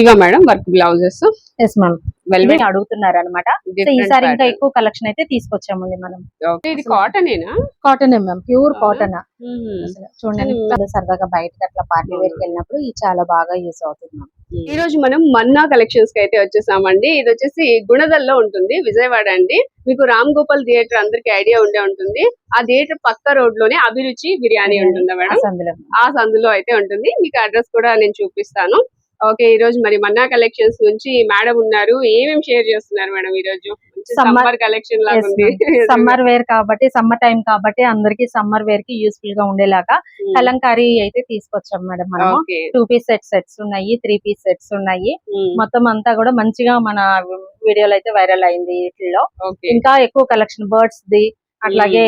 ఇగో madam work blouses. Yes ma'am velvet అడుగుతున్నారు అనమాట ఈసారి ఇంకా ఎక్కువ కలెక్షన్ అయితే తీసుకొచ్చామండి మనం. ఇది కాటనేనా కాటన్ మ్యామ్ ప్యూర్? కాటన్. చూడండి Hmm. సరదాగా బయటకి అట్లా పార్టీ వేర్కి వెళ్ళినప్పుడు ఇది చాలా బాగా యూస్ అవుతుంది మ్యామ్ ఈ రోజు మనం మన్నా కలెక్షన్స్కి అయితే వచ్చేసామండి. ఇది వచ్చేసి గుణదల్లో ఉంటుంది విజయవాడ అండి. మీకు రామ్ గోపాల్ థియేటర్ అందరికి ఐడియా ఉండే ఉంటుంది. ఆ థియేటర్ పక్క రోడ్లోనే అభిరుచి బిర్యానీ ఉంటుందా మేడం? ఆ సందులో అయితే ఉంటుంది. మీకు అడ్రస్ కూడా నేను చూపిస్తాను. ఓకే ఈ రోజు మరి మన్నా కలెక్షన్స్ నుంచి మేడం ఉన్నారు. ఏమేమి షేర్ చేస్తున్నారు మేడం ఈ రోజు సమ్మర్ కలెక్షన్ లాగా Yes, ఉంది. సమ్మర్ వేర్ కాబట్టి సమ్మర్ టైం కాబట్టి అందరికి సమ్మర్ వేర్కి యూస్ఫుల్గా ఉండేలాగా కలంకారీ అయితే తీసుకొచ్చాం మేడం మనం టూ పీస్ సెట్ సెట్స్ ఉన్నాయి త్రీ పీస్ సెట్స్ ఉన్నాయి. మొత్తం అంతా కూడా మంచిగా మన వీడియోలో అయితే వైరల్ అయింది వీటిలో ఇంకా ఎక్కువ కలెక్షన్ బర్డ్స్ ది అట్లాగే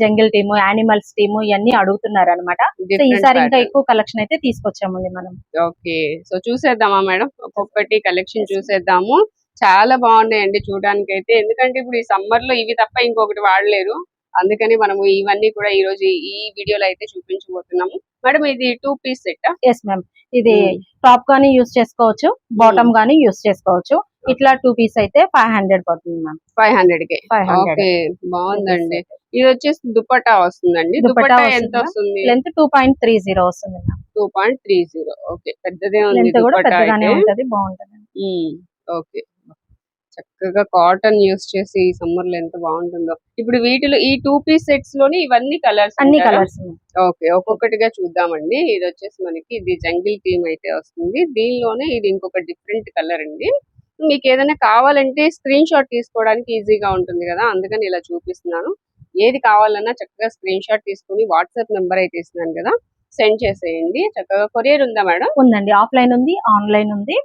జంగిల్ టీమ్ యానిమల్స్ టీమ్ ఇవన్నీ అడుగుతున్నారు అనమాట సో ఈసారి ఇంకా ఎక్కువ కలెక్షన్ అయితే తీసుకొచ్చామండి మనం. ఓకే. సో చూసేద్దామా మేడం? ఒక్కొక్కటి కలెక్షన్ చూసేద్దాము. చాలా బాగున్నాయండి చూడడానికి అయితే ఎందుకంటే ఇప్పుడు ఈ సమ్మర్లో ఇవి తప్ప ఇంకొకటి వాడలేరు. అందుకని మనము ఇవన్నీ కూడా ఈ రోజు ఈ వీడియోలో అయితే చూపించబోతున్నాము. మేడం ఇది two piece set yes ma'am ఇది టాప్ గానీ యూస్ చేసుకోవచ్చు బాటమ్ గానీ యూస్ చేసుకోవచ్చు. ఇట్లా టూ పీస్ అయితే ఫైవ్ హండ్రెడ్ పడుతుంది మ్యామ్ ఫైవ్ హండ్రెడ్కి? ఫైవ్ హండ్రెడ్ ఓకే బాగుందండి. ఇది వచ్చేసి దుపట్టా వస్తుందండి. దుపట్టా దుపట్టా ఎంత వస్తుందా? Length two point three zero వస్తుంది ma'am two point three zero okay పెద్దదే ఉంది కూడా పెద్దగానే ఉంటది బాగుంటది. ఓకే చక్కగా కాటన్ యూస్ చేసి ఈ సమ్మర్లో ఎంత బాగుంటుందో. ఇప్పుడు వీటిలో ఈ టూ పీస్ సెట్స్లోని ఇవన్నీ కలర్స్ అన్ని కలర్స్ ఓకే ఒక్కొక్కటిగా చూద్దామండి. ఇది వచ్చేసి మనకి ఇది జంగిల్ థీమ్ అయితే వస్తుంది. దీనిలోనే ఇది ఇంకొక డిఫరెంట్ కలర్ అండి. మీకు ఏదైనా కావాలంటే స్క్రీన్ షాట్ తీసుకోవడానికి ఈజీగా ఉంటుంది కదా అందుకని ఇలా చూపిస్తున్నాను. ఏది కావాలన్నా చక్కగా స్క్రీన్ షాట్ తీసుకుని వాట్సాప్ నెంబర్ అయితే ఇస్తున్నాను కదా సెండ్ చేసేయండి. చక్కగా కొరియర్ ఉందా మేడం? ఉందండి. ఆఫ్లైన్ ఉంది ఆన్లైన్ ఉంది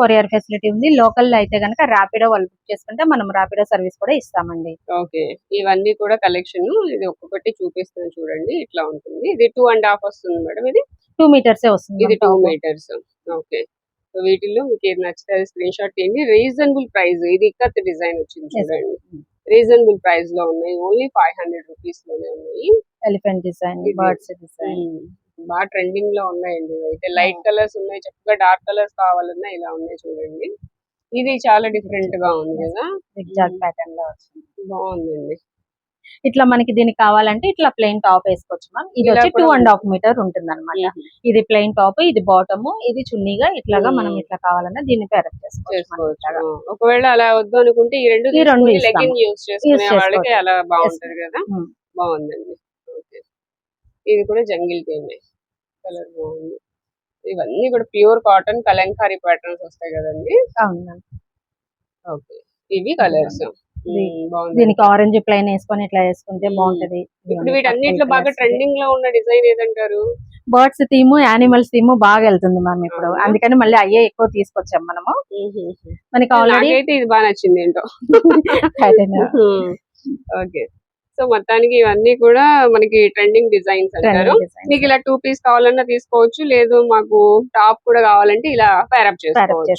కొరియర్ ఫెసిలిటీ ఉంది. లోకల్లో అయితే గనక ర్యాపిడో వాళ్ళు బుక్ చేసుకుంటే మనం ర్యాపిడో సర్వీస్ కూడా ఇస్తామండి. ఓకే. ఇవన్నీ కూడా కలెక్షన్ ఇది ఒక్కొక్కటి చూపిస్తాను చూడండి ఇట్లా ఉంటుంది. ఇది టూ అండ్ హాఫ్ వస్తుంది మేడం ఇది? టూ మీటర్స్ వస్తుంది ఇది టూ. Metres okay. సో వీటిల్లో మీకు ఏది నచ్చితే స్క్రీన్ షాట్ తీయండి. రీజనబుల్ ప్రైస్ ఇది ఇక్కత్ డిజైన్ వచ్చింది. చూడండి. రీజనబుల్ ప్రైస్లో ఉన్నాయి. ఓన్లీ ఫైవ్ హండ్రెడ్ రూపీస్లోనే ఉన్నాయి. Elephant design. బర్డ్స్ డిజైన్ బాగా ట్రెండింగ్లో ఉన్నాయండి. అయితే లైట్ కలర్స్ ఉన్నాయి. చక్కగా డార్క్ కలర్స్ కావాలన్నా ఇలా ఉన్నాయి చూడండి. ఇది చాలా డిఫరెంట్గా ఉంది కదా. జిగ్జాగ్ ప్యాటర్న్లో వచ్చింది. బాగుందండి. ఇట్లా మనకి దీనికి కావాలంటే ఇట్లా ప్లెయిన్ టాప్ వేసుకోవచ్చు మ్యామ్ ఇది వచ్చి టూ అండ్. హాఫ్ మీటర్ ఉంటుంది అనమాట ఇది ప్లెయిన్ టాప్ ఇది బాటమ్ ఇది చున్నీగా ఇట్లాగా మనం. ఇట్లా కావాలన్నా దీన్ని పేరప్ చేసుకోవచ్చు ఒకవేళ అలా వద్దు అనుకుంటే ఈ రెండు ఈ రెండు యూస్ చేసుకునే వాళ్ళకి. అలా బాగుంటది కదా. బాగుందండి. ఓకే. ఇది కూడా జంగిల్ థీమే కలర్ బాగుంది. ఇవన్నీ కూడా ప్యూర్ కాటన్ కలంకారీ ప్యాటర్న్స్ వస్తాయి కదండి? ఓకే. ఇవి కలర్స్ దీనికి ఆరెంజ్ ప్లెయిన్ వేసుకొని ఇట్లా వేసుకుంటే. బాగుంటది. ఇప్పుడు వీటన్నిటిలో బాగా ట్రెండింగ్లో ఉన్న డిజైన్ ఏదంటారు? బర్డ్స్ థీమ్ యానిమల్స్ థీమ్ బాగా వెళ్తుంది మ్యామ్ ఇప్పుడు? అందుకని మళ్ళీ అయ్యే ఎక్కువ తీసుకొచ్చాం మనము. మనకి ఆల్రెడీ ఇది బాగా నచ్చింది ఏంటో. ఓకే. సో మొత్తానికి ఇవన్నీ కూడా మనకి ట్రెండింగ్ డిజైన్స్ అంటారు. మీకు ఇలా టూ పీస్ కావాలన్నా తీసుకోవచ్చు లేదు మాకు టాప్ కూడా కావాలంటే ఇలా ప్యారప్ చేసి చేసుకోవచ్చు.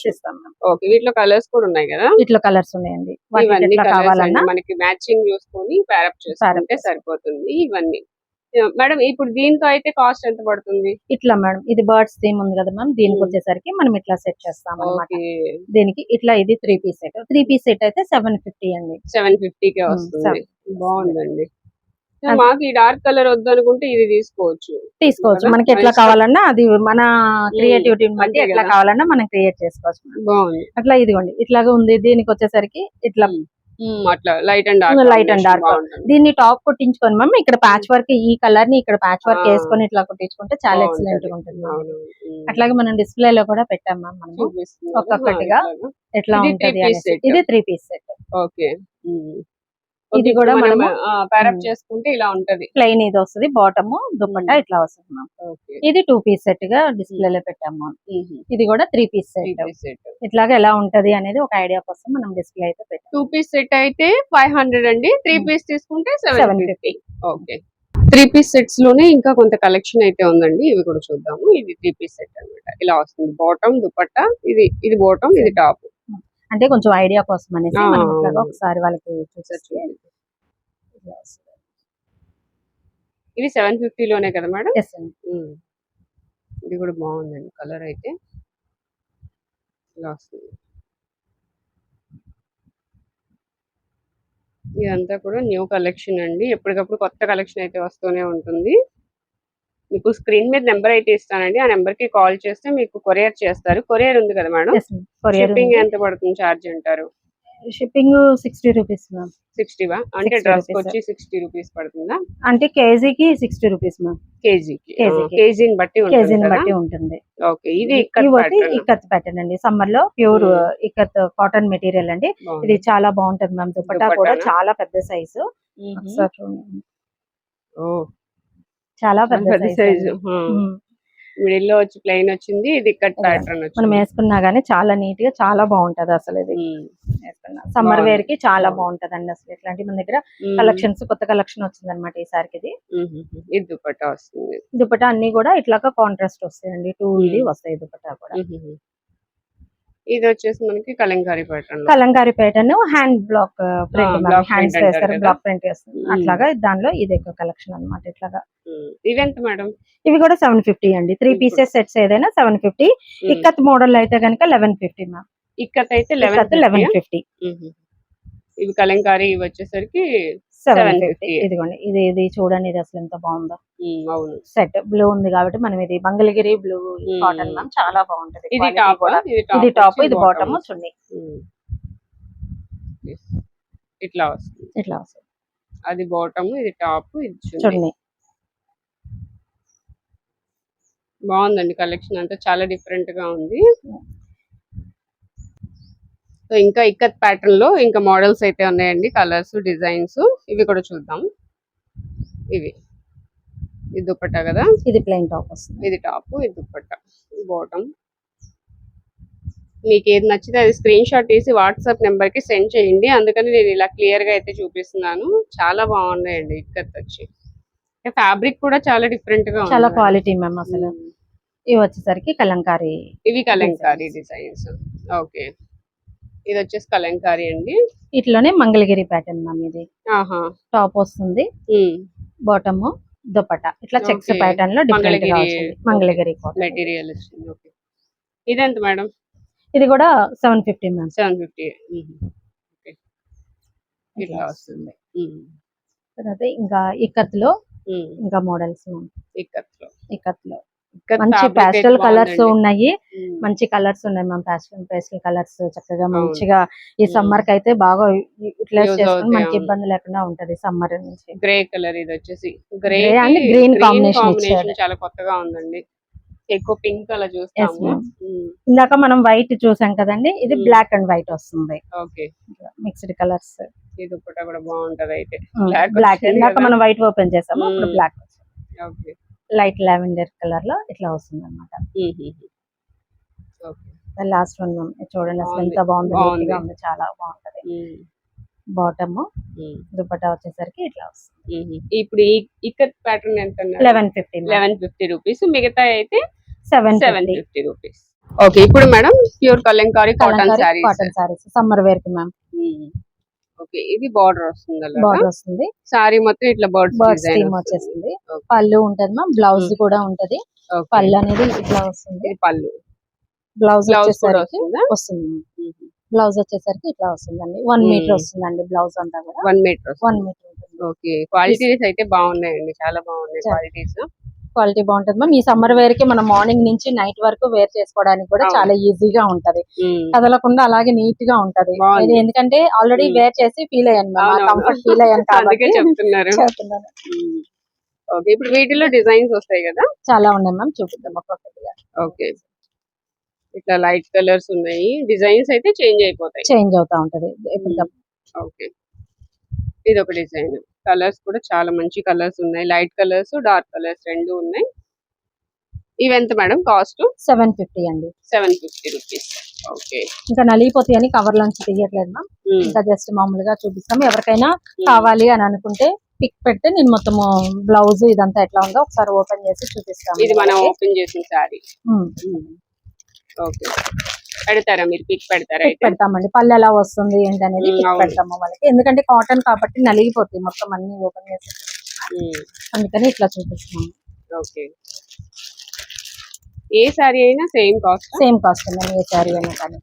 ఓకే వీటిలో కలర్స్ కూడా ఉన్నాయి కదా? ఇట్లా కలర్స్ ఉన్నాయండి. ఇవన్నీ కావాలన్నా మనకి మ్యాచింగ్ చూసుకొని ప్యారప్ చేసుకుంటే చేసుకో- సరిపోతుంది ఇవన్నీ. మేడం ఇప్పుడు దీంతో అయితే కాస్ట్ ఎంత పడుతుంది? ఇట్లా మేడం ఇది బర్డ్స్ థీమ్ ఉంది కదా మ్యామ్ దీనికి. వచ్చేసరికి మనం ఇట్లా సెట్ చేస్తాం అనమాట దీనికి ఇట్లా ఇది three piece set three piece set అయితే సెవెన్ ఫిఫ్టీ అండి. సెవెన్కి Hmm, వస్తుంది. బాగుందండి. మాకు ఈ డార్క్ కలర్ వద్దు అనుకుంటే ఇది తీసుకోవచ్చు. తీసుకోవచ్చు? మనకి ఎట్లా. కావాలన్నా అది మన క్రియేటివిటీని బట్టి ఎట్లా. కావాలన్నా మనం క్రియేట్ చేసుకోవచ్చు అట్లా ఇదిగోండి ఇట్లాగా ఉంది. దీనికి వచ్చేసరికి ఇట్లా అట్లా light and dark Light and dark. దీన్ని టాప్ కుట్టించుకొని మ్యామ్ ఇక్కడ ప్యాచ్ వర్క్ ఈ కలర్ని ఇక్కడ ప్యాచ్ వర్క్. వేసుకొని ఇట్లా కుట్టించుకుంటే చాలా. ఎక్సలెంట్గా ఉంటుంది. అట్లాగే మనం డిస్ప్లే లో కూడా పెట్టాం మ్యామ్ మనము ఒక్కొక్కటిగా. ఎట్లా ఉంటది. ఇది త్రీ పీస్ సెట్ ఓకే ఇది కూడా మనము ప్యారప్. చేసుకుంటే ఇలా ఉంటది. ప్లెయిన్ ఇది వస్తుంది బాటమ్ దుప్పట్టా. ఇట్లా వస్తుంది మ్యామ్ ఇది టూ పీస్ సెట్గా డిస్ప్లే లో పెట్టాము ఇది కూడా త్రీ పీస్ సెట్ సెట్ ఇట్లాగా ఎలా ఉంటది అనేది ఒక ఐడియా కోసం మనం డిస్ప్లే అయితే పెట్టాం టూ పీస్ సెట్ అయితే ఫైవ్ హండ్రెడ్ అండి. త్రీ. పీస్ తీసుకుంటే seven 750. Fifty okay three piece సెట్స్లోనే ఇంకా కొంత కలెక్షన్ అయితే ఉందండి. ఇవి కూడా చూద్దాము. ఇది త్రీ పీస్ సెట్ అన్నమాట. ఇలా వస్తుంది. బాటమ్ దుపట్టా ఇది ఇది బాటమ్ ఇది టాప్ అంటే కొంచెం ఐడియా కోసం అనేసి మనం. ఒకసారి వాళ్ళకి చూసేసి ఇది సెవెన్ ఫిఫ్టీ లోనే కదా మేడం? అండి. ఇది కూడా బాగుందండి కలర్ అయితే. ఇలా వస్తుంది ఇదంతా కూడా న్యూ కలెక్షన్ అండి. ఎప్పటికప్పుడు కొత్త కలెక్షన్ అయితే వస్తూనే ఉంటుంది. మీకు స్క్రీన్ మీద నెంబర్ అయితే ఇస్తానండి. ఆ నెంబర్కి కాల్ చేస్తే మీకు కొరియర్ చేస్తారు. కొరియర్ ఉంది కదా మేడం? షిప్పింగ్ ఎంత పడుతుంది? ఛార్జ్ అంటారు. Shipping sixty rupees ma'am. సిక్స్టీవా అంటే 60 డ్రెస్ rupees. వచ్చి సిక్స్టీ రూపీస్ పడుతుందా? అంటే కేజీకి సిక్స్టీ రూపీస్ మ్యామ్. కేజీకి. కేజీకి. కేజీని బట్టి ఉంటుంది కేజీని కదా? బట్టి ఉంటుంది. ఓకే ఇది ఇక్కత్ ప్యాటర్న్ అండి. సమ్మర్లో ప్యూర్ ఇక్కత్ కాటన్ మెటీరియల్ అండి. ఇది చాలా బాగుంటది మ్యామ్. దుపట్టా కూడా దుపట్టానా? చాలా పెద్ద సైజు. ఓ. చాలా పెద్ద పెద్ద సైజు సైజు. మిడిల్లో వచ్చి ప్లెయిన్ వచ్చింది ఇది కట్ ఇలా. ప్యాటర్న్ మనం వేసుకున్నా గానీ చాలా నీట్గా చాలా బాగుంటది అసలు ఇది సమ్మర్. వేర్కి చాలా. బాగుంటది అండి అసలు ఇట్లాంటి మన దగ్గర. కలెక్షన్స్ కొత్త కలెక్షన్ వచ్చింది అనమాట ఈసారికి ఇది. ఇది దుపట్టా వస్తుంది దుపట్టా అన్ని కూడా ఇట్లాగా కాంట్రాస్ట్ వస్తాయండి టూ ఇది. వస్తాయి దుపట్టా కూడా. ఇది వచ్చేసి మనకి Kalamkari pattern Kalamkari pattern hand block print hands వేస్తారు. బ్లాక్ ప్రింట్ వేస్తారు. మ్మ్. అట్లాగా దానిలో ఇది ఎక్కువ కలెక్షన్ అన్నమాట ఇట్లాగా. ఇవెంత మేడం? ఇవి కూడా సెవెన్ ఫిఫ్టీ అండి. త్రీ పీసెస్ సెట్స్ ఏదైనా సెవెన్ ఫిఫ్టీ. ఇక్కత్ మోడల్ అయితే కనుక లెవెన్ ఫిఫ్టీ మ్యామ్. ఇక్కత్ అయితే లెవెన్ లెవెన్ ఫిఫ్టీ. ఇవి కలంకారీ వచ్చేసరికి సెవెన్ 750. ఫిఫ్టీ ఇదిగోండి ఇది ఇది చూడండి ఇది అసలు ఎంత బాగుందో అవును సెట్ బ్లూ ఉంది కాబట్టి మనం ఇది మంగళగిరి బ్లూ. కాటన్ మ్యామ్ చాలా బాగుంటది ఇది టాప్. ఇది టాప్ ఇది. బాటమ్ చున్నీ. Yes. ఇట్లా వస్తుంది ఇట్లా వస్తుంది అది బాటమ్ ఇది టాప్ ఇది చున్నీ. చున్నీ బాగుందండి కలెక్షన్ అంతా చాలా డిఫరెంట్గా ఉంది సో ఇంకా ఇక్కత్ ప్యాటర్న్లో ఇంకా మోడల్స్ అయితే ఉన్నాయండి కలర్స్ డిజైన్స్ ఇవి కూడా చూద్దాం. ఇవి. ఇది దుపట్టా కదా? ఇది ప్లెయిన్ టాప్ వస్తుంది. ఇది టాప్ ఇది దుపట్టా. ఇది బాటమ్ మీకు ఏది నచ్చితే అది స్క్రీన్ షాట్ తీసి వాట్సాప్ నెంబర్కి సెండ్ చేయండి. అందుకని నేను ఇలా క్లియర్గా అయితే చూపిస్తున్నాను. చాలా బాగున్నాయండి ఇక్కత్ వచ్చి. ఫ్యాబ్రిక్ కూడా చాలా డిఫరెంట్గా చాలా క్వాలిటీ మ్యామ్ అసలు. ఇవి వచ్చేసరికి కలంకారీ ఇవి కలంకారీ డిజైన్స్ ఓకే. ఇది వచ్చేసి కలంకారీ అండి. ఇట్లోనే మంగళగిరి ప్యాటర్న్ మ్యామ్ ఇది. ఆహా. టాప్ వస్తుంది. బాటమ్ దుపట్టా. ఇట్లా చెక్స్. ప్యాటర్న్లో డిఫరెంట్ మంగళగిరి. మెటీరియల్ వచ్చింది. ఓకే. ఇదెంత మేడం? ఇది కూడా seven fifty ma'am seven fifty ఇట్లా వస్తుంది. తర్వాత ఇంకా ఇక్కత్లో ఉమ్. ఇంకా మోడల్స్ మ్యామ్ ఇక్కత్లో ఇక్కత్లో ఇక్కత్ మంచి పాస్టల్ కలర్స్. ఉన్నాయి. మంచి కలర్స్ ఉన్నాయి మ్యామ్. పాస్టల్ పేస్టల్ కలర్స్ చక్కగా. మంచిగా ఈ మ్మ్. సమ్మర్కి అయితే బాగా యూటిలైజ్ చేసుకుని మనకి. ఇబ్బంది లేకుండా ఉంటది సమ్మర్ నుంచి. గ్రే కలర్ ఇది వచ్చేసి. గ్రే green combination ఇచ్చారు. చాలా కొత్తగా ఉందండి. ఎక్కువ పింక్ అలా చూస్తాము. ఇందాక మనం వైట్ చూసాం కదండి ఇది. బ్లాక్ అండ్ వైట్ వస్తుంది. ఓకే. మిక్స్డ్ కలర్స్ ఇది ఒకటి కూడా బాగుంటది అయితే. బ్లాక్ ఇందాక. మనం వైట్ ఓపెన్ చేసాము ఇప్పుడు. బ్లాక్ లైట్ లావెండర్ కలర్లో ఇట్లా వస్తుంది అనమాట లాస్ట్ వన్ చూడండి అసలు. ఎంత బాగుంది. చాలా బాగుంటది. బాటమ్ దుపట్టా వచ్చేసరికి ఇట్లా వస్తుంది. ఇప్పుడు ఈ ఇక్కత్ ప్యాటర్న్ ఎంత eleven fifty eleven fifty rupees మిగతా అయితే seven seven fifty rupees okay ఇప్పుడు madam pure Kalamkari cotton saris cotton saris summer వేర్కి మ్యామ్ ఓకే ఇది బార్డర్ వస్తుంది బార్డర్ వస్తుంది. సారీ మొత్తం ఇట్లా బర్డ్స్ బర్డ్స్ థీమ్. పళ్ళు ఉంటది మ్యామ్ బ్లౌజ్. కూడా ఉంటది. పళ్ళు అనేది ఇట్లా వస్తుంది. పళ్ళు. బ్లౌజ్ వచ్చేసరికి వస్తుందా? బ్లౌజ్ వచ్చేసరికి ఇట్లా వస్తుందండి. వన్. మీటర్ వస్తుందండి బ్లౌజ్ అంతా కూడా. One meter one meter okay. Qualities అయితే బాగున్నాయండి. చాలా బాగున్నాయి. క్వాలిటీస్ క్వాలిటీ బాగుంటుంది మ్యామ్ ఈ సమ్మర్ వేర్కి మనం మార్నింగ్ నుంచి నైట్ వరకు వేర్ చేసుకోవడానికి కూడా. చాలా ఈజీగా ఉంటది. కదలకుండా అలాగే నీట్గా ఉంటది. ఎందుకంటే ఆల్రెడీ. వేర్ చేసి ఫీల్ అయ్యాను మ్యామ్. కంఫర్ట్ ఫీల్ అయ్యాను కాబట్టి చెప్తున్నారు. ఓకే. ఇప్పుడు వీటిలో డిజైన్స్ వస్తాయి కదా? చాలా ఉన్నాయి మ్యామ్ చూపిద్దాం ఒక్కొక్కటిగా. ఓకే. ఇట్లా లైట్ కలర్స్ ఉన్నాయి. డిజైన్స్ అయితే చేంజ్ అయిపోతాయి. చేంజ్ అవుతా ఉంటది. ఓకే. ఇది ఒక డిజైన్. కలర్స్ కూడా చాలా మంచి కలర్స్ ఉన్నాయి. లైట్ కలర్స్ డార్క్ కలర్స్ రెండు ఉన్నాయి. ఇవి ఎంత మేడం కాస్ట్? సెవెన్ ఫిఫ్టీ అండి. Seven fifty rupees. ఓకే. ఇంకా నలిగిపోతాయి అని కవర్ లోంచి తీయట్లేదు మ్యామ్. ఇంకా జస్ట్ మామూలుగా చూపిస్తాం ఎవరికైనా కావాలి అని అనుకుంటే పిక్ పెడితే నేను మొత్తము బ్లౌజ్ ఇదంతా ఎట్లా ఉందో ఒకసారి ఓపెన్ చేసి చూపిస్తాను ఇది మనం ఓపెన్ చేసిన సారీ ఓకే. పెడతారా మీరు? పిక్ పెడతారా పెడతామండి. పళ్ళు ఎలా వస్తుంది ఏంటి అనేది మ్మ్, పిక్. పెడతాము వాళ్ళకి ఎందుకంటే కాటన్ కాబట్టి నలిగిపోతాయి. మొత్తం అన్ని ఓపెన్ చేసి అందుకని ఇట్లా చూపిస్తున్నాము. ఓకే. ఏ సారీ అయినా same cost same cost ma'am ఏ శారీ అయినా కానీ.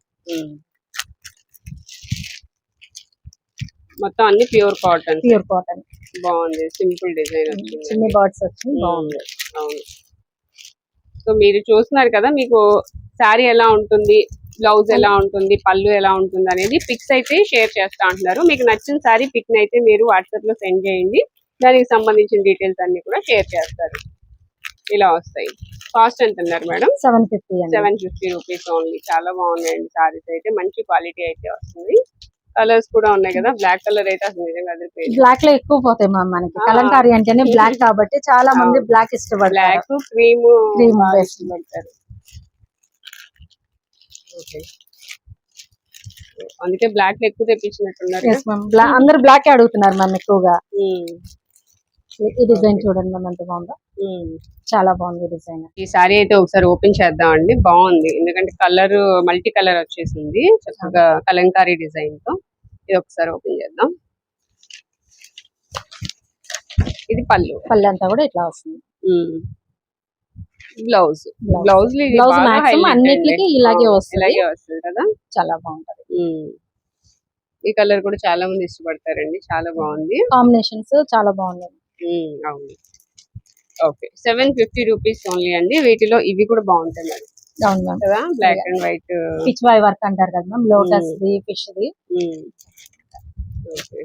మొత్తం అన్ని ప్యూర్ కాటన్. Pure cotton. బాగుంది. సింపుల్ డిజైన్ వచ్చింది. చిన్ని బర్డ్స్ వచ్చింది బాగుంది బాగుంది. అవును. సో మీరు చూస్తున్నారు కదా మీకు శారీ ఎలా ఉంటుంది బ్లౌజ్ ఎలా ఉంటుంది పళ్ళు ఎలా ఉంటుంది అనేది పిక్స్ అయితే షేర్ చేస్తా అంటున్నారు. మీకు నచ్చిన శారీ పిక్ అయితే మీరు వాట్సాప్లో సెండ్ చేయండి. దానికి సంబంధించిన డీటెయిల్స్ అన్ని కూడా షేర్ చేస్తారు. ఇలా వస్తాయి. కాస్ట్ ఎంత అన్నారు madam? Seven fifty seven fifty rupees only చాలా బాగున్నాయండి సారీస్ అయితే. మంచి క్వాలిటీ అయితే వస్తుంది. కలర్స్ కూడా ఉన్నాయి కదా. బ్లాక్ కలర్ అయితే అసలు నిజంగా బ్లాక్లో ఎక్కువ పోతాయి మ్యామ్ మనకి. కలంకారీ అంటేనే బ్లాక్ కాబట్టి చాలా మంది. బ్లాక్ ఇష్టపడతారు. Black cream Cream best. Okay. అందుకే బ్లాక్ ఎక్కువ తెప్పించినట్టున్నారు. అందరు బ్లాక్ అడుగుతున్నారు మ్యామ్ ఎక్కువగా. ఈ డిజైన్ చూడండి మ్యామ్ ఎంత బాగుందో. చాలా బాగుంది డిజైన్. ఈ సారీ అయితే ఒకసారి ఓపెన్ చేద్దామండి. బాగుంది. ఎందుకంటే కలర్ మల్టీ కలర్ వచ్చేసింది. చక్కగా కలంకారీ డిజైన్తో ఇది ఒకసారి ఓపెన్ చేద్దాం. ఇది పళ్ళు. పళ్ళు అంతా కూడా ఇట్లా వస్తుంది. బ్లౌజ్. బ్లౌజ్. Blouse maximum అన్నిట్లకి ఇలాగే వస్తది. ఇలాగే వస్తుంది కదా? చాలా బాగుంటది. ఈ కలర్ కూడా చాలా మంది ఇష్టపడతారండి. చాలా బాగుంది. కాంబినేషన్స్ చాలా బాగున్నాయి. అవును. Okay. Seven fifty rupees only అండి. వీటిలో ఇవి కూడా బాగుంటాయి మేడం. కదా? బ్లాక్ అండ్ వైట్ బాయ్ వర్క్ అంటారు కదా మ్యామ్. లోటస్ ది ఫిష్ ది. ఓకే.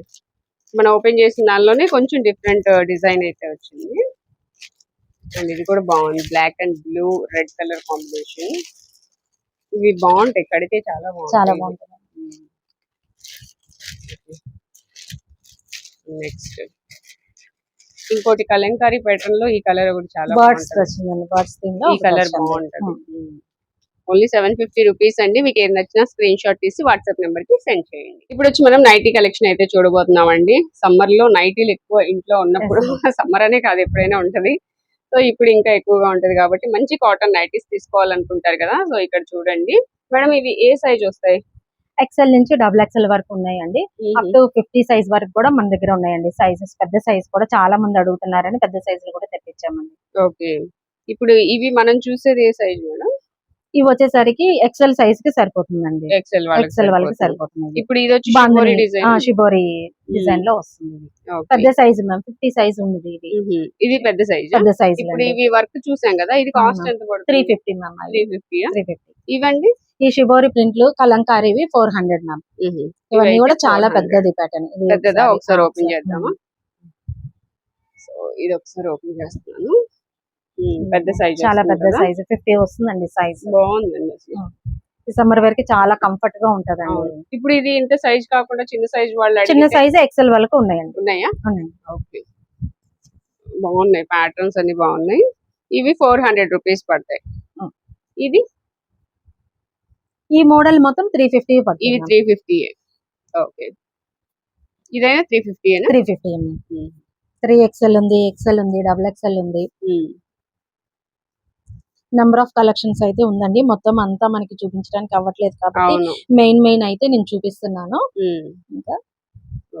మనం ఓపెన్ చేసిన దానిలోనే కొంచెం డిఫరెంట్ డిజైన్ అయితే వచ్చింది. అండ్ ఇది కూడా బాగుంది. Black and blue red colour combination ఇవి బాగుంటాయి. కడితే చాలా బాగుంటాయి. చాలా బాగుంటుంది నెక్స్ట్ ఇంకోటి కలంకారీ ప్యాటర్న్లో ఈ కలర్ కూడా చాలా బర్డ్స్ బాగుంటది. వచ్చిందండి బర్డ్స్ థీమ్లో ఈ కలర్ బాగుంటది. ఓన్లీ సెవెన్ ఫిఫ్టీ రూపీస్ అండి. మీకు ఏది నచ్చినా స్క్రీన్ షాట్ తీసి వాట్సాప్ నెంబర్కి సెండ్ చేయండి. ఇప్పుడు వచ్చి మనం నైటీ కలెక్షన్ అయితే చూడబోతున్నాం అండి సమ్మర్లో నైటీలు ఎక్కువ ఇంట్లో ఉన్నప్పుడు సమ్మర్ అనే కాదు ఎప్పుడైనా ఉంటది. సో ఇప్పుడు ఇంకా ఎక్కువగా ఉంటది కాబట్టి మంచి కాటన్ నైటీస్ తీసుకోవాలనుకుంటారు కదా సో ఇక్కడ చూడండి. మేడం ఇవి ఏ సైజ్ వస్తాయి? ఎక్సెల్ నుంచి డబుల్ ఎక్సెల్ వరకు ఉన్నాయండి. అప్ టు ఫిఫ్టీ సైజ్ వరకు కూడా మన దగ్గర ఉన్నాయండి సైజెస్ పెద్ద సైజ్ కూడా చాలా మంది అడుగుతున్నారని పెద్ద సైజులు కూడా తెప్పించామండి. ఓకే. ఇప్పుడు ఇవి మనం చూసేది ఏ సైజ్ మేడం? ఇవి వచ్చేసరికి ఎక్సెల్ సైజ్కి సరిపోతుందండి. ఎక్సెల్ ఎక్సెల్ వాళ్ళకి సరిపోతుంది. ఇప్పుడు ఇది వచ్చి షిబోరి డిజైన్లో వస్తుంది ఇది. పెద్ద సైజ్ మ్యామ్ ఫిఫ్టీ సైజ్ ఉంది ఇది. ఇది పెద్ద సైజ్ పెద్ద సైజ్ ఇప్పుడు ఇవి వర్క్ చూసాం కదా ఇది కాస్ట్. ఎంత పడుతుంది? Three fifty ma'am three fifty three fifty ఇవండి? ఈ షిబోరి ప్రింట్లు కలంకారీవి ఫోర్ హండ్రెడ్ మ్యామ్ ఇవన్నీ కూడా చాలా 400. పెద్దది ప్యాటర్న్ పెద్దదా? ఒకసారి ఓపెన్ చేద్దామా? సో ఇది ఒకసారి ఓపెన్ చేస్తున్నాను. పెద్ద సైజ్ చాలా పెద్ద సైజ్ ఫిఫ్టీ వస్తుందండి సైజ్ బాగుందండి సమ్మర్ వరకు చాలా కంఫర్ట్గా ఉంటదండి. అవును. ఇప్పుడు ఇది ఇంత సైజ్ కాకుండా చిన్న సైజ్ వాళ్ళు చిన్న సైజ్ ఎక్సెల్ వరకు ఉన్నాయండి. ఉన్నాయా? ఉన్నాయి ఓకే బాగున్నాయి. ప్యాటర్న్స్ అన్ని బాగున్నాయి. ఇవి ఫోర్ హండ్రెడ్ రూపీస్ పడతాయి. Hmm. ఇది? ఈ మోడల్ మొత్తం త్రీ ఫిఫ్టీ ఇవి త్రీ ఫిఫ్టీ ఓకే ఇదైనా three fifty three fifty three XL ఉంది ఎక్స్ఎల్ ఉంది డబుల్ ఎక్స్ఎల్ ఉంది. నెంబర్ ఆఫ్ కలెక్షన్స్ అయితే ఉందండి. మొత్తం అంతా మనకి చూపించడానికి అవ్వట్లేదు కాబట్టి మెయిన్ మెయిన్ అయితే నేను చూపిస్తున్నాను. ఇంకా?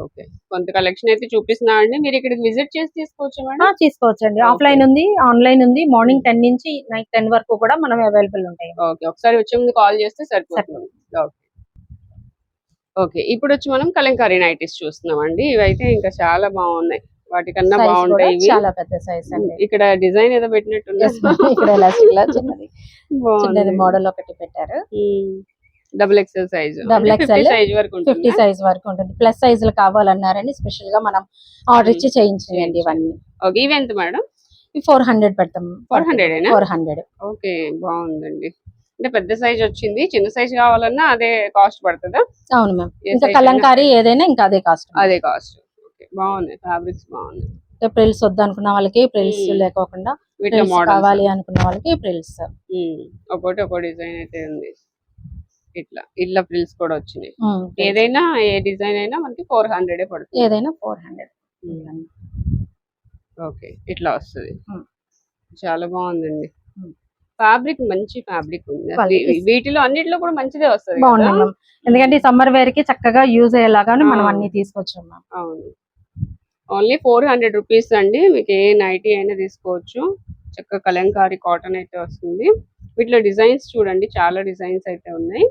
ఓకే. కొంత కలెక్షన్ అయితే చూపిస్తున్నా అండి మీరు ఇక్కడికి విజిట్ చేసి తీసుకోవచ్చు మేడం. ఆఫ్లైన్ ఉంది ఆన్లైన్ ఉంది. మార్నింగ్ టెన్ నుంచి నైట్ టెన్ వరకు కూడా మనం అవైలబుల్ ఉంటాయి. ఓకే. ఒకసారి వచ్చే ముందు కాల్ చేస్తే సరిపోతుంది. ఓకే. ఓకే. ఇప్పుడు వచ్చి మనం కలంకారీ నైటీస్ చూస్తున్నాం అండి ఇవైతే ఇంకా చాలా బాగున్నాయి. వాటికన్నా బాగుంటాయి చాలా పెద్ద సైజ్ అండి. ఇక్కడ డిజైన్ ఏదో ma'am. ఇక్కడ ఎలాస్టిక్ లా చిన్నది చిన్నది మోడల్ ఒకటి పెట్టారు. Double XL size Double XL, size వరకు ఫిఫ్టీ సైజ్ వరకు ఉంటుంది. ప్లస్ సైజులు కావాలన్నారని స్పెషల్గా మనం ఆర్డర్ ఇచ్చి చేయించినాయండి ఇవన్నీ. ఓకే ఇవి ఎంత మేడం? ఫోర్ హండ్రెడ్ పెడతాం. 400 ఏనా? ఫోర్ హండ్రెడ్ ఓకే బాగుందండి. అంటే పెద్ద సైజ్ వచ్చింది. చిన్న సైజ్ కావాలన్నా అదే కాస్ట్ పడుతుందా? అవును మ్యామ్ ఇంకా కలంకారీ ఏదైనా ఇంకా అదే కాస్ట్ అదే కాస్ట్ ఓకే బాగున్నాయి ఫ్యాబ్రిక్స్ బాగున్నాయి. ప్రిల్స్ వద్దనుకున్న వాళ్ళకి ప్రిల్స్. లేకోకుండా ప్రిల్స్ కావాలి అనుకున్న వాళ్ళకి ప్రిల్స్. ఒకటి ఒక డిజైన్ అయితే ఉంది. ఇట్లా ఇట్లా ఫ్రిల్స్ కూడా వచ్చినాయి. ఏదైనా ఏ డిజైన్ అయినా మనకి ఫోర్ హండ్రెడ్ పడుతుంది. ఏదైనా ఫోర్ హండ్రెడ్. ఓకే ఇట్లా వస్తుంది. చాలా బాగుందండి. ఫ్యాబ్రిక్ మంచి ఫ్యాబ్రిక్ ఉంది. వీటిలో అన్నిట్లో కూడా మంచిదే వస్తుంది బాగుంది ఎందుకంటే సమ్మర్ వేర్కి చక్కగా యూజ్ అయ్యేలాగానే మనం. అన్ని తీసుకొచ్చాం అవును. ఓన్లీ ఫోర్ హండ్రెడ్ రూపీస్ అండి. మీకు ఏ నైటీ అయినా తీసుకోవచ్చు. చక్కగా కలంకారీ కాటన్ అయితే వస్తుంది. వీటిలో డిజైన్స్ చూడండి. చాలా డిజైన్స్ అయితే ఉన్నాయి.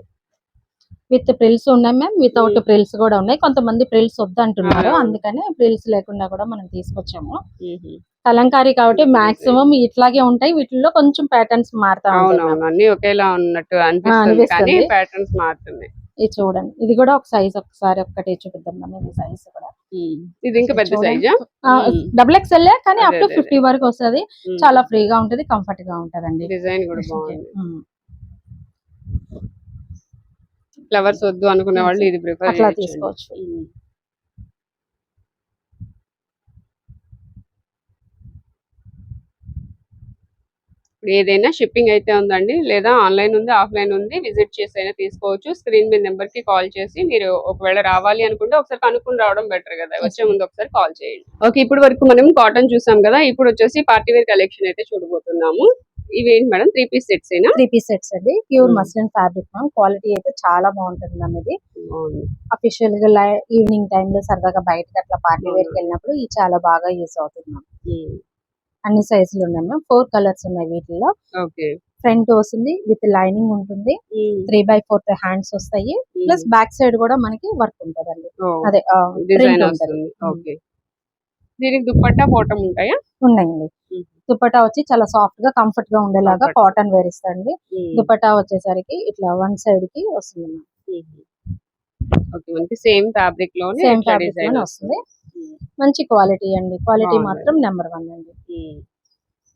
విత్ ప్రిల్స్ ఉన్నాయి మ్యామ్. వితౌట్ ప్రిల్స్ కూడా ఉన్నాయి. కొంతమంది ప్రిల్స్ వద్దు అంటున్నారు ఆ. అందుకనే ప్రిల్స్ లేకుండా కూడా మనం తీసుకొచ్చాము. మ్మ్. కలంకారీ కాబట్టి మాక్సిమం ఇట్లాగే ఉంటాయి. వీటిల్లో కొంచెం ప్యాటర్న్స్ మారుతా. అవునవును. అన్ని ఒకేలా ఉన్నట్టు అనిపిస్తుంది. అనిపిస్తుంది. కానీ ప్యాటర్న్స్ మారుతున్నాయి. ఇది చూడండి. ఇది కూడా ఒక సైజ్ ఒకసారి ఒక్కటి చూపిద్దాం ఇది సైజ్ కూడా. ఇది ఇంకా పెద్ద. సైజా మ్మ్. డబుల్ ఎక్స్ఎల్ కానీ అప్ టు ఫిఫ్టీ వరకు వస్తది. చాలా ఫ్రీగా ఉంటది కంఫర్ట్గా ఉంటదండి. డిజైన్ కూడా బాగుంది. ఫ్లవర్స్ వద్దు అనుకునే వాళ్ళు ఇది ప్రిఫర్ అట్లా తీసుకోవచ్చు. ఏదైనా షిప్పింగ్ అయితే ఉందండి. లేదా ఆన్లైన్ ఉంది ఆఫ్లైన్ ఉంది విజిట్ చేసి అయినా తీసుకోవచ్చు. స్క్రీన్ మీద నెంబర్కి కాల్ చేసి మీరు ఒకవేళ రావాలి అనుకుంటే ఒకసారి కనుక్కుని రావడం బెటర్ కదా. వచ్చే ముందు ఒకసారి కాల్ చేయండి. ఓకే ఇప్పుడు వరకు మనం కాటన్ చూసాం కదా. ఇప్పుడు వచ్చేసి పార్టీ వేర్ కలెక్షన్ అయితే చూడబోతున్నాము. ఇవేంటి మేడం? త్రీ పీస్ సెట్స్ అయినా త్రీ పీస్ సెట్స్ అండి. Pure. Muslin fabric ma'am. Quality అయితే చాలా బాగుంటుంది మ్యామ్ ఇది. అఫీషియల్గా ఈవినింగ్ టైమ్లో సరదాగా బయటకి అట్లా పార్టీ వేర్కి అవును. వెళ్ళినప్పుడు ఇది చాలా బాగా యూస్ అవుతుంది మ్యామ్. అన్ని సైజులు ఉన్నాయి మ్యామ్. ఫోర్ కలర్స్ ఉన్నాయి వీటిలో ఫ్రంట్ వస్తుంది విత్ లైనింగ్ ఉంటుంది. త్రీ బై ఫోర్త్ హ్యాండ్స్ వస్తాయి. ప్లస్ బ్యాక్ సైడ్ కూడా మనకి వర్క్ ఉంటదండి. అదే దీనికి దుప్పట్టా బాటం ఉంటాయా? ఉన్నాయండి. దుపట్టా వచ్చి చాలా సాఫ్ట్గా కంఫర్ట్గా ఉండేలాగా. కాటన్ వేర్ ఇస్తాండి ఉమ్. దుపట్టా వచ్చేసరికి ఇట్లా వన్ సైడ్కి వస్తుంది మ్యామ్. ఓకే మనకి సేమ్ ఫ్యాబ్రిక్లోనే సేమ్ ఫ్యాబ్రిక్లోనే వస్తుంది? మంచి క్వాలిటీ అండి. క్వాలిటీ. మాత్రం నెంబర్ వన్ అండి.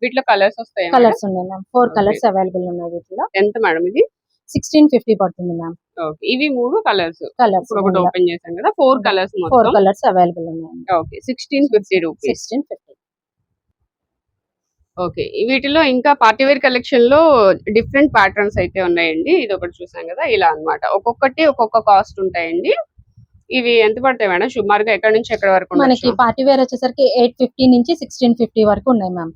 వీటిలో కలర్స్ వస్తాయి కలర్స్ ఉన్నాయి మ్యామ్ ఫోర్. కలర్స్ అవైలబుల్ ఉన్నాయి వీటిలో. ఎంత మేడం ఇది? సిక్స్టీన్ ఫిఫ్టీ పడుతుంది మ్యామ్ ఓకే ఇవి మూడు కలర్స్ కలర్స్ ఒకటి ఓపెన్ చేసాం కదా four. Colours four colours available ఉన్నాయి. Okay sixteen fifty rupees sixteen fifty okay. వీటిలో ఇంకా పార్టీ వేర్ కలెక్షన్లో డిఫరెంట్ ప్యాటర్న్స్ అయితే ఉన్నాయండి. ఇది ఒకటి చూసాం కదా ఇలా అన్నమాట. ఒక్కొక్కటి ఒక్కొక్క కాస్ట్ ఉంటాయండి. ఇవి ఎంత పడతాయి మేడం? సుమారుగా ఎక్కడి నుంచి ఎక్కడి వరకు మనకి పార్టీ వేర్ వచ్చేసరికి ఎయిట్ ఫిఫ్టీ నుంచి సిక్స్టీన్ ఫిఫ్టీ వరకు ఉన్నాయి మ్యామ్.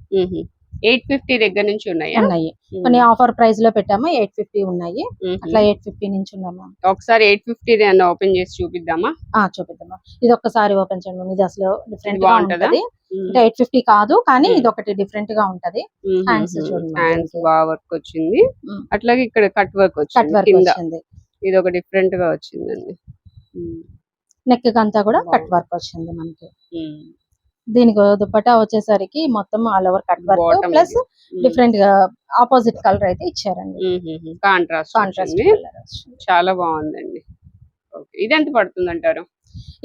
ఎయిట్ ఫిఫ్టీ దగ్గర నుంచి ఉన్నాయా? ఉన్నాయి. కొన్ని ఆఫర్ ప్రైస్లో పెట్టాము? ఎయిట్ ఫిఫ్టీ ఉన్నాయి. అట్లా ఎయిట్ ఫిఫ్టీ నుంచి ఉన్నాయి మ్యామ్ ఒకసారి ఎయిట్ ఫిఫ్టీ ఓపెన్ చేసి చూపిద్దామా? ఆ చూపిద్దాం మ్యామ్ ఇది ఒక్కసారి ఓపెన్ చేయండి. ఇది అసలు డిఫరెంట్గా? ఉంటది. అంటే ఎయిట్ ఫిఫ్టీ కాదు కానీ Hmm. ఇది ఒకటి డిఫరెంట్గా ఉంటది. Hands చూడండి. హ్యాండ్స్ బాగా వర్క్ వచ్చింది. అట్లాగే ఇక్కడ కట్ వర్క్ కట్ వర్క్ వచ్చింది. ఇది ఒక డిఫరెంట్గా వచ్చిందండి. నెక్ అంతా కూడా కట్. వర్క్ వచ్చింది మనకి. దీనికి దుపట్టా వచ్చేసరికి మొత్తం all over cut work plus. డిఫరెంట్గా ఆపోజిట్ కలర్ అయితే ఇచ్చారండి. కాంట్రాస్ట్ కాంట్రాస్ట్ చాలా బాగుందండి. ఓకే ఇది ఎంత పడుతుంది అంటారు?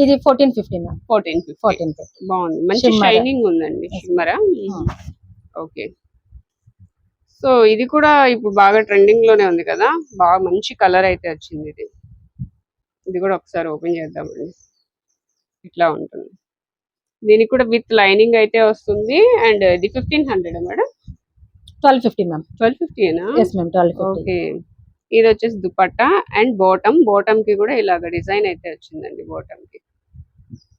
ఇది fourteen fifty ma'am fourteen fourteen fifty బాగుంది. మంచి. షైనింగ్ ఉందండి. Hmm. ఓకే సో ఇది కూడా ఇప్పుడు బాగా ట్రెండింగ్లోనే ఉంది కదా? బాగా మంచి కలర్ అయితే వచ్చింది ఇది. ఇది కూడా ఒకసారి ఓపెన్ చేద్దామండి. ఇట్లా ఉంటుంది. దీనికి కూడా విత్ లైనింగ్ అయితే వస్తుంది. అండ్ ఇది fifteen hundred madam? Twelve fifty ma'am. Twelve ఫిఫ్టీనా yes ma'am twelve fifty. Okay. ఇది వచ్చేసి దుపట్టా అండ్ బాటమ్. బాటమ్కి కూడా ఇలాగ డిజైన్ అయితే వచ్చిందండి బాటమ్కి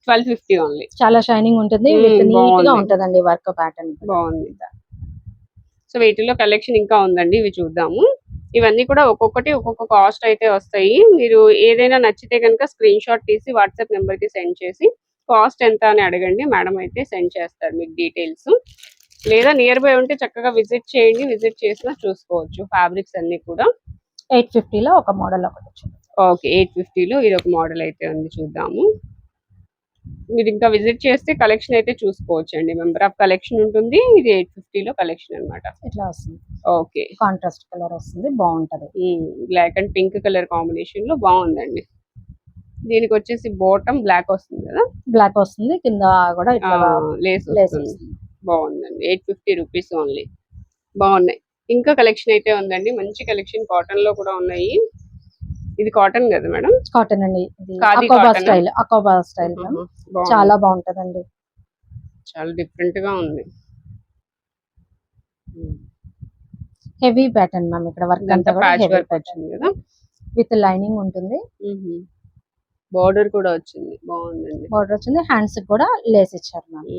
ట్వెల్వ్ ఫిఫ్టీ ఓన్లీ. చాలా షైనింగ్ ఉంటుంది. నీట్గా బాగుంది. ఉంటదండి వర్క్ ప్యాటర్న్ బాగుంది. సో వీటిలో కలెక్షన్ ఇంకా ఉందండి. ఇవి చూద్దాము. ఇవన్నీ కూడా ఒక్కొక్కటి ఒక్కొక్క కాస్ట్ అయితే వస్తాయి. మీరు ఏదైనా నచ్చితే కనుక స్క్రీన్ షాట్ తీసి వాట్సాప్ నెంబర్కి సెండ్ చేసి కాస్ట్ ఎంత అని అడగండి. మేడం అయితే సెండ్ చేస్తారు మీకు డీటెయిల్స్. లేదా నియర్ బై ఉంటే చక్కగా విజిట్ చేయండి. విజిట్ చేసినా చూసుకోవచ్చు ఫ్యాబ్రిక్స్ అన్ని కూడా. ఎయిట్ ఫిఫ్టీలో ఒక మోడల్ ఒకటి వచ్చింది. ఓకే ఎయిట్ ఫిఫ్టీలో ఇది ఒక మోడల్ అయితే ఉంది చూద్దాము. మీరు ఇంకా విజిట్ చేస్తే కలెక్షన్ అయితే చూసుకోవచ్చు అండి మెంబర్ ఆఫ్ కలెక్షన్ ఉంటుంది. ఇది ఎయిట్ ఫిఫ్టీలో కలెక్షన్ అన్నమాట. ఇట్లా వస్తుంది. ఓకే. కాంట్రాస్ట్ కలర్ వస్తుంది. బాగుంటది. బ్లాక్ అండ్ పింక్ కలర్ కాంబినేషన్లో బాగుందండి. దీనికి వచ్చేసి బాటమ్ బ్లాక్ వస్తుంది కదా? బ్లాక్ వస్తుంది. కింద కూడా లేస్ వస్తుంది. బాగుందండి. Eight fifty rupees only. బాగున్నాయి. ఇంకా కలెక్షన్ అయితే ఉందండి. మంచి కలెక్షన్ కాటన్లో కూడా ఉన్నాయి. ఇది కాటన్ కదా మేడం? కాటన్ అండి? స్టైల్ అకోబా స్టైల్. చాలా బాగుంటదండి. చాలా డిఫరెంట్గా ఉంది. హెవీ ప్యాటర్న్ మ్యామ్ ఇక్కడ వర్క్ అంతా కూడా హెవీ వచ్చింది కదా? విత్ లైనింగ్ ఉంటుంది. బార్డర్ కూడా వచ్చింది. బాగుందండి. బార్డర్ వచ్చింది. హ్యాండ్స్ కూడా లేస్ ఇచ్చారు మ్యామ్.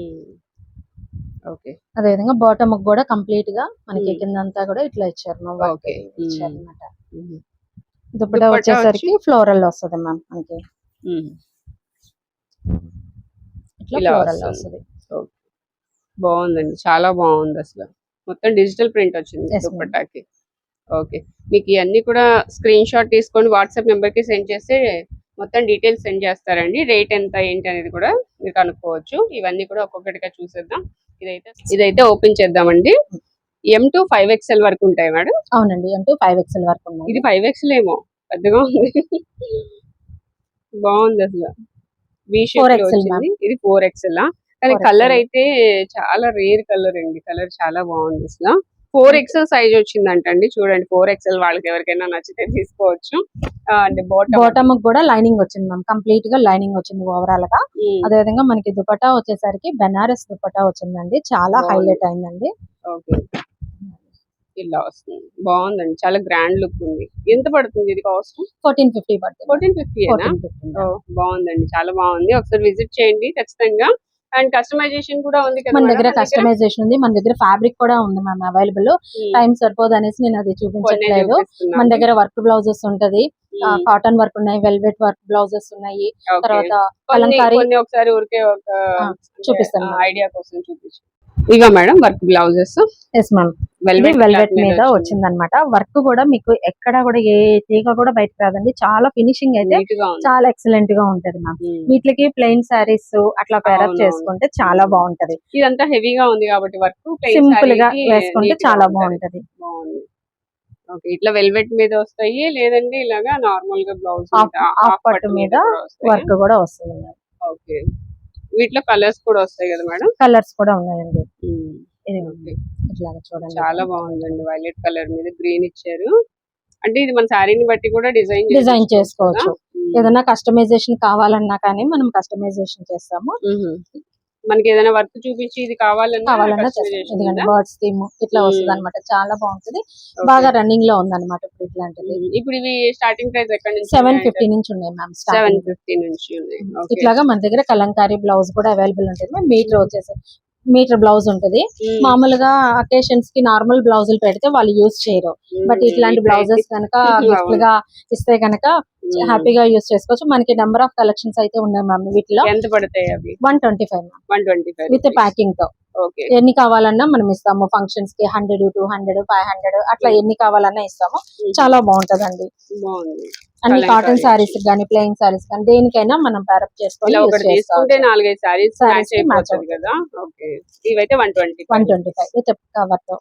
ఓకే. అదే విధంగా బాటమ్ కూడా కంప్లీట్గా మనకి. కింద అంతా కూడా ఇట్లా ఇచ్చారు మ్యామ్. ఇచ్చారు. అనమాట దుపట్టా వచ్చేసరికి ఫ్లోరల్ వస్తుంది మ్యామ్ మనకి. ఇట్లా ఫ్లోరల్ వస్తుంది. బాగుందండి. చాలా బాగుంది అసలు. మొత్తం డిజిటల్ ప్రింట్ వచ్చింది. దుపట్టాకి ఓకే. మీకు ఇవన్నీ కూడా స్క్రీన్ షాట్ తీసుకొని వాట్సాప్ నెంబర్కి సెండ్ చేస్తే మొత్తం డీటెయిల్స్ సెండ్ చేస్తారండి. రేట్ ఎంత ఏంటి అనేది కూడా మీరు కనుక్కోవచ్చు. ఇవన్నీ కూడా ఒక్కొక్కటిగా చూసేద్దాం. ఇదైతే ఇదైతే ఓపెన్ చేద్దామండి. ఎం టు ఫైవ్ ఎక్స్ఎల్ వరకు ఉంటాయి మేడం. అవునండి అంటే ఫైవ్ ఎక్స్ఎల్ వరకు ఉన్నాయి. ఇది ఫైవ్ ఎక్స్ఎల్ ఏమో. పెద్దగా ఉంది. బాగుంది అసలు. వి 4XL వచ్చింది. ఇది ఫోర్ ఎక్స్ఎల్ కానీ 4XL. కలర్ అయితే చాలా రేర్ కలర్ అండి. కలర్ చాలా బాగుంది అసలు. ఫోర్ ఎక్స్ఎల్ సైజ్ వచ్చిందంట అండి చూడండి ఫోర్ ఎక్స్ఎల్ వాళ్ళకి ఎవరికైనా నచ్చితే తీసుకోవచ్చు. అంటే బాటమ్ కూడా లైనింగ్ వచ్చింది మ్యామ్ కంప్లీట్గా లైనింగ్ వచ్చింది ఓవరాల్గా. అదే విధంగా మనకి దుపట్టా వచ్చేసరికి బెనారస్ దుపట్టా వచ్చిందండి. చాలా. హైలైట్ అయిందండి. ఓకే. ఇలా వస్తుంది. బాగుందండి. చాలా గ్రాండ్ లుక్ ఉంది. ఎంత పడుతుంది ఇది కాస్ట్ ఫోర్టీన్ ఫిఫ్టీ పడుతుంది. ఫోర్టీన్ ఫిఫ్టీ బాగుందండి. చాలా బాగుంది. ఒకసారి విజిట్ చేయండి ఖచ్చితంగా. అండ్ కస్టమైజేషన్ కూడా ఉంది కదా మన దగ్గర కస్టమైజేషన్ ఉంది. మన దగ్గర ఫ్యాబ్రిక్ కూడా ఉంది మ్యామ్ అవైలబుల్. టైం సరిపోదు అనేసి నేను అది చూపించట్లేదు. మన దగ్గర వర్క్ బ్లౌజెస్ ఉంటది. కాటన్ వర్క్ ఉన్నాయి వెల్వెట్ వర్క్ బ్లౌజెస్ ఉన్నాయి. తర్వాత కలంకారీ ఒకసారి ఊరికే చూపిస్తాను. ఐడియా కోసం చూపించు. ఇక madam work blouses. Yes ma'am velvet velvet మీద వచ్చింది. అనమాట వర్క్ కూడా మీకు ఎక్కడ కూడా ఏ తీగ కూడా బయటకు రాదండి. చాలా ఫినిషింగ్ అయితే చాలా ఎక్సలెంట్గా ఉంటది మ్యామ్ ఉమ్. వీటికి ప్లెయిన్ సారీస్ అట్లా పేరప్. చేసుకుంటే చాలా బాగుంటది. ఇదంతా హెవీగా ఉంది కాబట్టి వర్క్ సింపుల్గా వేసుకుంటే చాలా బాగుంటది. ఇట్లా వెల్వెట్ మీద వస్తాయి లేదంటే ఇలాగా నార్మల్గా బ్లౌజ్ మీద వర్క్ కూడా వస్తుంది ఓకే వీటిలో కలర్స్ కూడా వస్తాయి కదా మేడం? కలర్స్ కూడా ఉన్నాయండి. ఇది ఇట్లా చూడండి. చాలా బాగుందండి వైలెట్ కలర్ మీద గ్రీన్ ఇచ్చారు. అంటే ఇది మన శారీని బట్టి కూడా డిజైన్ డిజైన్ చేసుకోవచ్చు. ఏదైనా కస్టమైజేషన్ కావాలన్నా కానీ మనం కస్టమైజేషన్ చేస్తాము. మనకి ఏదైనా వర్క్ చూపించి ఇది కావాలన్నా ఉందా? బర్డ్స్ థీమ్ ఇట్లా మ్మ్. వస్తుంది అనమాట చాలా బాగుంటుంది. బాగా రన్నింగ్లో ఉంది అనమాట ఇప్పుడు ఇట్లాంటిది. ఉమ్, ఇప్పుడు ఇవి స్టార్టింగ్ ప్రైస్ ఎక్కడ నుంచి సెవెన్ ఫిఫ్టీ నుంచి ఉన్నాయి మ్యామ్ సెవెన్ ఫిఫ్టీ నుంచి Okay. ఇట్లాగా మన దగ్గర కలంకారీ బ్లౌజ్ కూడా అవైలబుల్ ఉంటుంది మీటర్ వచ్చేసి మీటర్ బ్లౌజ్ ఉంటుంది. మామూలుగా అకేషన్స్కి నార్మల్ బ్లౌజులు పెడితే వాళ్ళు యూజ్ చేయరు. బట్ ఇట్లాంటి బ్లౌజెస్ కనుక. గిఫ్ట్గా ఇస్తే కనుక హ్యాపీగా యూజ్ చేసుకోవచ్చు. మనకి నెంబర్ ఆఫ్ కలెక్షన్స్ అయితే ఉన్నాయి మ్యామ్ వీటిలో. ఎంత పడతాయి అవి? One twenty five one twenty five with ప్యాకింగ్తో ఎన్ని కావాలన్నా మనం ఇస్తాము. ఫంక్షన్స్కి hundred two hundred five hundred అట్లా ఎన్ని కావాలన్నా ఇస్తాము. చాలా బాగుంటదండి. బాగుంది. అన్ని కాటన్ సారీస్ కానీ ప్లెయిన్ సారీస్ కానీ దేనికైనా మనం ప్యారప్ ఇవైతే one twenty one twenty five. With కవర్తో.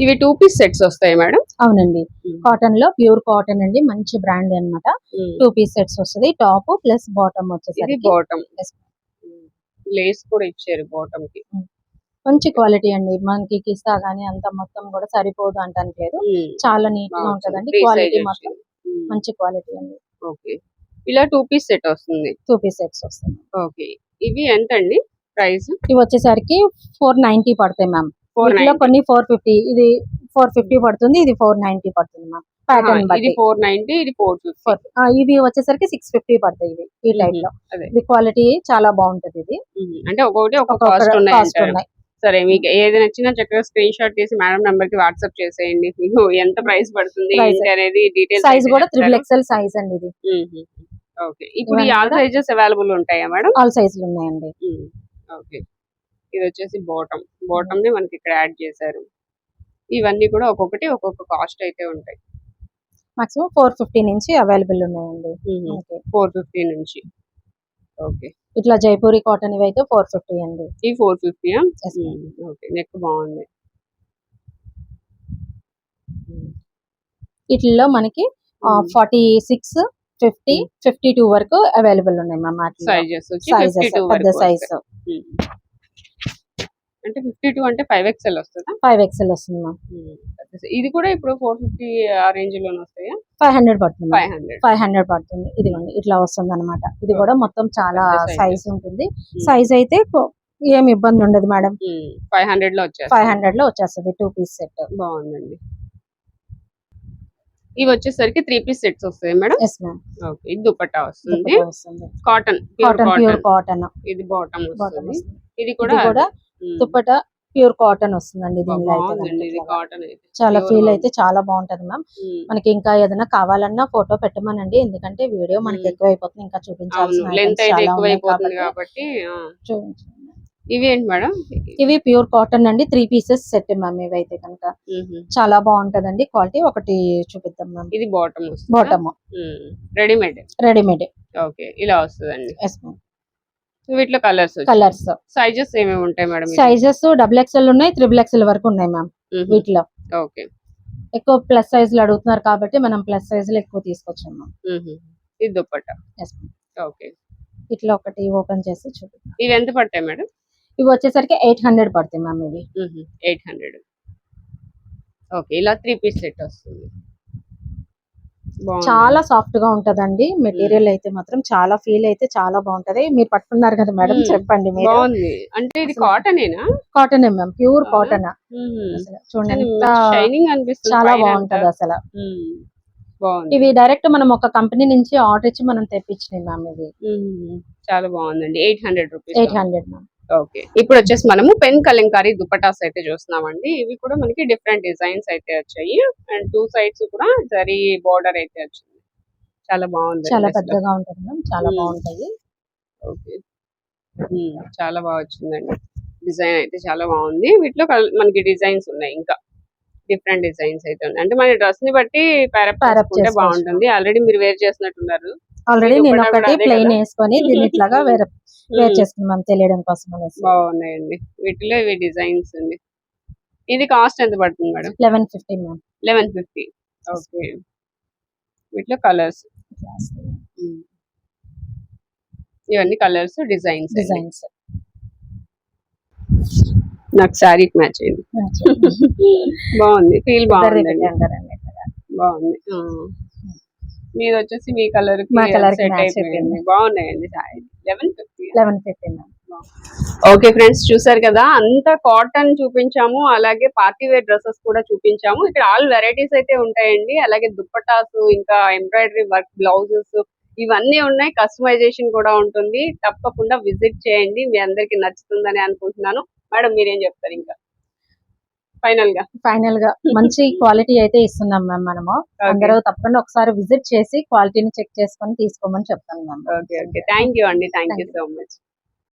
ఇవి టూ పీస్ సెట్స్ వస్తాయి మేడం? అవునండి. Hmm. కాటన్లో ప్యూర్ కాటన్ అండి మంచి బ్రాండ్ అన్నమాట. టూ పీస్ సెట్స్ వస్తుంది. టాప్ ప్లస్ బాటమ్ వచ్చేసరికి బాటమ్. లేస్ కూడా ఇచ్చారు బాటమ్కి. మంచి క్వాలిటీ అండి. మనకి కిస్తా గానీ అంత మొత్తం కూడా సరిపోదు అంటానికి లేదు. చాలా నీట్గా ఉంటదండి. క్వాలిటీ మాత్రం మంచి క్వాలిటీ అండి. ఓకే ఇలా టూ పీస్ సెట్ వస్తుంది. టూ పీస్ సెట్స్ వస్తుంది. ఓకే ఇవి ఎంత అండి ప్రైస్ ఇవి వచ్చేసరికి ఫోర్ నైన్టీ పడతాయి మ్యామ్ వీటిలో కొన్ని ఫోర్ ఫిఫ్టీ ఇది ఫోర్ ఫిఫ్టీ పడుతుంది ఇది ఫోర్ నైన్టీ పడుతుంది మ్యామ్ ప్యాటర్న్ ఇది బట్టి. ఫోర్ నైన్టీ ఇది ఫోర్ ఇవి వచ్చేసరికి సిక్స్ ఫిఫ్టీ పడతాయి ఇవి ఈ టైప్లో ఇది క్వాలిటీ చాలా బాగుంటది ఇది. అంటే ఒక్కొక్కటి ఒక ఒక్కొక్క కాస్ట్ ఉన్నాయి సరే మీకు ఏది నచ్చినా చక్కగా స్క్రీన్ షాట్ తీసి మేడం నెంబర్కి వాట్సాప్ చేసేయండి. మీకు ఎంత ప్రైస్ పడుతుంది అనేది డీటెయిల్స్ సైజ్ కూడా త్రిబుల్ ఎక్స్ఎల్ సైజ్ అండి ఇది. ఓకే. ఇప్పుడు ఆల్ సైజెస్ అవైలబుల్ ఉంటాయా మేడం ఆల్ సైజులు ఉన్నాయండి. ఓకే. ఇది వచ్చేసి బాటమ్ బాటమ్ని మనకి ఇక్కడ యాడ్ చేశారు. ఇవన్నీ కూడా ఒక్కొక్కటి ఒక్కొక్క కాస్ట్ అయితే ఉంటాయి. మాక్సిమం ఫోర్ ఫిఫ్టీ నుంచి అవైలబుల్ ఉన్నాయండి. మనకి ఫోర్ ఫిఫ్టీ నుంచి. ఓకే ఇట్లా జైపూరి కాటన్ ఇవి అయితే ఫోర్ ఫిఫ్టీ అండి. ఈ ఫోర్ ఫిఫ్టీ. ఓకే నెక్ బాగుంది. వీటిల్లో మనకి Hmm. Forty six fifty fifty two వరకు అవైలబుల్ ఉన్నాయి మ్యామ్ సైజెస్ పెద్ద సైజ్ Hmm. అంటే ఫిఫ్టీ టూ అంటే ఫైవ్ ఎక్స్ఎల్ వస్తుందా? ఫైవ్ ఎక్స్ఎల్ వస్తుంది మ్యామ్ ఇది కూడా ఇప్పుడు ఫోర్ ఫిఫ్టీ ఆ రేంజ్లోనే వస్తాయా? ఫైవ్ హండ్రెడ్ పడుతుంది. ఫైవ్ హండ్రెడ్ ఫైవ్ హండ్రెడ్ పడుతుంది. ఇదిగోండి ఇట్లా వస్తుంది అనమాట ఇది కూడా మొత్తం చాలా. సైజ్ ఉంటుంది. సైజ్ అయితే కొ- ఏం ఇబ్బంది ఉండదు మేడం ఫైవ్ హండ్రెడ్లో వచ్చేస్తాయి ఫైవ్ హండ్రెడ్లో వచ్చేస్తుంది టూ పీస్ సెట్ బాగుందండి. ఇవి వచ్చేసరికి త్రీ పీస్ సెట్స్ వస్తాయి మేడం ఎస్ మ్యామ్ ఓకే ఇది దుపట్టా వస్తుంది. కాటన్ కాటన్ ప్యూర్ కాటన్ ఇది బాటమ్ వస్తుంది. ఇది కూడా దుప్పట ప్యూర్ కాటన్ వస్తుందండి దీనిలో అయితే చాలా ఫీల్ అయితే చాలా బాగుంటది మ్యామ్. మనకి ఇంకా ఏదైనా కావాలన్నా ఫోటో పెట్టమనండి ఎందుకంటే వీడియో మనకి. ఎక్కువ అయిపోతుంది ఇంకా చూపించాల్సిన లెంత్ items అయితే చాలా ఎక్కువ ఉన్నాయి అయిపోతుంది కాబట్టి కాబట్టి ఆ, చూపించండి. ఇవి ఏంటి మేడం? ఇవి ప్యూర్ కాటన్ అండి త్రీ పీసెస్ సెట్ మ్యామ్ ఇవైతే కనుక. చాలా బాగుంటదండి క్వాలిటీ ఒకటి చూపిద్దాం మ్యామ్. ఇది bottom bottom readymade readymade okay ఇలా వస్తుందండి. ఎస్ మ్యామ్ వీటిలో కలర్స్ కలర్స్ సైజెస్ ఏమేమి ఉంటాయి మేడం సైజెస్ డబుల్ ఎక్స్ఎల్ ఉన్నాయి త్రిబుల్ ఎక్స్ఎల్ వరకు ఉన్నాయి మ్యామ్ వీటిలో. ఓకే. ఎక్కువ ప్లస్ సైజ్లో అడుగుతున్నారు కాబట్టి మనం ప్లస్ సైజ్లో ఎక్కువ తీసుకొచ్చాం మ్యామ్ ఇది దుప్పట్టా? ఓకే. ఇట్లా ఒకటి ఓపెన్ చేసి చూపిద్దాం. ఇవి ఎంత పడతాయి మేడం ఇవి వచ్చేసరికి ఎయిట్ హండ్రెడ్ పడుతుంది మ్యామ్ ఇవి. Eight hundred. ఓకే ఇలా త్రీ పీస్ సెట్ వస్తుంది. చాలా సాఫ్ట్గా ఉంటదండి. మెటీరియల్ అయితే మాత్రం చాలా ఫీల్ అయితే చాలా బాగుంటది. మీరు పట్టుకున్నారు కదా మేడం. చెప్పండి మీరు. బాగుంది. అంటే ఇది కాటనేనా? Cotton ma'am pure? కాటన్. చూడండి ఎంత షైనింగ్ అనిపిస్తుంది చాలా బాగుంటది. అసలు. ఇవి డైరెక్ట్ మనం ఒక కంపెనీ నుంచి ఆర్డర్ ఇచ్చి మనం తెప్పించినాయి మ్యామ్ మ్మ్. చాలా బాగుందండి. Eight hundred rupees. Eight hundred ma'am. Okay ఇప్పుడు వచ్చేసి మనము పెన్ కలంకారీ దుపటాస్ అయితే చూస్తున్నామండి. ఇవి కూడా మనకి డిఫరెంట్ డిజైన్స్ అయితే వచ్చాయి. అండ్ టూ సైడ్స్ కూడా జరీ బార్డర్ అయితే వచ్చింది. చాలా బాగుంది. చాలా పెద్దగా ఉంటది మ్యామ్. చాలా Hmm. బాగుంటాయి. ఓకే మ్మ్. చాలా బాగా వచ్చిందండి. డిజైన్ అయితే చాలా బాగుంది. వీటిలో మనకి డిజైన్స్ ఉన్నాయి ఇంకా. డిఫరెంట్ డిజైన్స్ అయితే ఉన్నాయి. అంటే మన డ్రెస్ని బట్టి ప్యారప్ చేసుకుంటే. బాగుంటుంది. ఆల్రెడీ మీరు వేర్ చేస్తున్నట్టున్నారు ఆల్రెడీ నేను ఒకటి ప్లెయిన్? వేసుకొని దీన్ని ఇట్లాగా వేరే వేర్. చేసుకున్నాం తెలియడం కోసం అనేసి. బాగున్నాయండి. వీటిలో ఇవి డిజైన్స్ అండి. ఇది కాస్ట్ ఎంత పడుతుంది madam? Eleven fifty ma'am. Eleven fifty. Okay. వీటిలో కలర్స్. ఇవన్నీ కలర్స్ డిజైన్స్ డిజైన్స్. నాకు శారీ మ్యాచ్ అయింది. బాగుంది. ఫీల్ బాగుంది. ఆ. మీది వచ్చేసి మీ కలర్. బాగున్నాయండి sari. Eleven eleven fifty ma'am okay friends చూసారు కదా అంతా కాటన్ చూపించాము అలాగే పార్టీ వేర్ డ్రెస్సెస్ కూడా చూపించాము. ఇక్కడ ఆల్ వెరైటీస్ అయితే ఉంటాయండి అలాగే దుప్పటాస్ ఇంకా ఎంబ్రాయిడరీ వర్క్ బ్లౌజెస్ ఇవన్నీ ఉన్నాయి. కస్టమైజేషన్ కూడా ఉంటుంది. తప్పకుండా విజిట్ చేయండి మీ అందరికి నచ్చుతుందని అనుకుంటున్నాను. మేడం మీరేం చెప్తారు ఇంకా? ఫైనల్గా ఫైనల్గా మంచి క్వాలిటీ అయితే ఇస్తున్నాం మ్యామ్ మనము. అందరూ తప్పకుండా ఒకసారి విజిట్ చేసి క్వాలిటీని చెక్ చేసుకొని తీసుకోమని చెప్తాను ma'am. Okay okay. Thank you అండి. Thank you. So much.